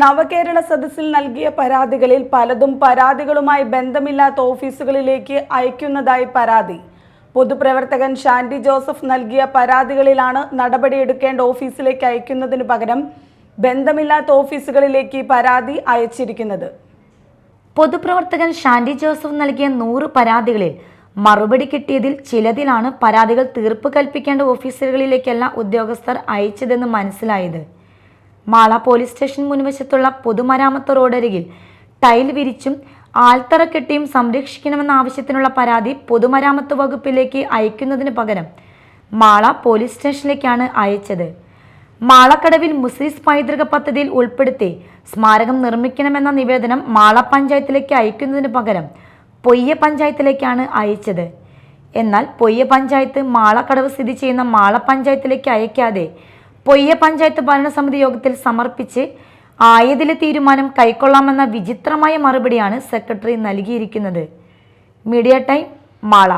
നവകേരള സദസ്സിൽ നൽകിയ പരാതികളിൽ പലതും പരാതികളുമായി ബന്ധമില്ലാത്ത ഓഫീസുകളിലേക്ക് അയക്കുന്നതായി പരാതി. പൊതുപ്രവർത്തകൻ ഷാൻഡി ജോസഫ് നൽകിയ പരാതികളിലാണ് നടപടിയെടുക്കേണ്ട ഓഫീസിലേക്ക് അയക്കുന്നതിനു പകരം ബന്ധമില്ലാത്ത ഓഫീസുകളിലേക്ക് പരാതി അയച്ചിരിക്കുന്നത്. പൊതുപ്രവർത്തകൻ ഷാൻഡി ജോസഫ് നൽകിയ നൂറ് പരാതികളിൽ മറുപടി കിട്ടിയതിൽ ചിലതിലാണ് പരാതികൾ തീർപ്പ് കൽപ്പിക്കേണ്ട ഓഫീസുകളിലേക്കല്ല ഉദ്യോഗസ്ഥർ അയച്ചതെന്ന് മനസ്സിലായത്. മാള പോലീസ് സ്റ്റേഷൻ മുൻവശത്തുള്ള പൊതുമരാമത്ത് റോഡരികിൽ ടൈൽ വിരിച്ചും ആൽത്തറ കെട്ടിയും സംരക്ഷിക്കണമെന്ന ആവശ്യത്തിനുള്ള പരാതി പൊതുമരാമത്ത് വകുപ്പിലേക്ക് അയക്കുന്നതിന് പകരം മാള പോലീസ് സ്റ്റേഷനിലേക്കാണ് അയച്ചത്. മാളക്കടവിൽ മുസ്ലിസ് പൈതൃക പദ്ധതിയിൽ ഉൾപ്പെടുത്തി സ്മാരകം നിർമ്മിക്കണമെന്ന നിവേദനം മാള പഞ്ചായത്തിലേക്ക് അയക്കുന്നതിന് പകരം പൊയ്യ പഞ്ചായത്തിലേക്കാണ് അയച്ചത്. എന്നാൽ പൊയ്യ പഞ്ചായത്ത് മാളക്കടവ് സ്ഥിതി ചെയ്യുന്ന മാള പഞ്ചായത്തിലേക്ക് അയക്കാതെ പൊയ്യ പഞ്ചായത്ത് ഭരണസമിതി യോഗത്തിൽ സമർപ്പിച്ച് ആയതിലെ തീരുമാനം കൈക്കൊള്ളാമെന്ന വിചിത്രമായ മറുപടിയാണ് സെക്രട്ടറി നൽകിയിരിക്കുന്നത്. Media time Mala.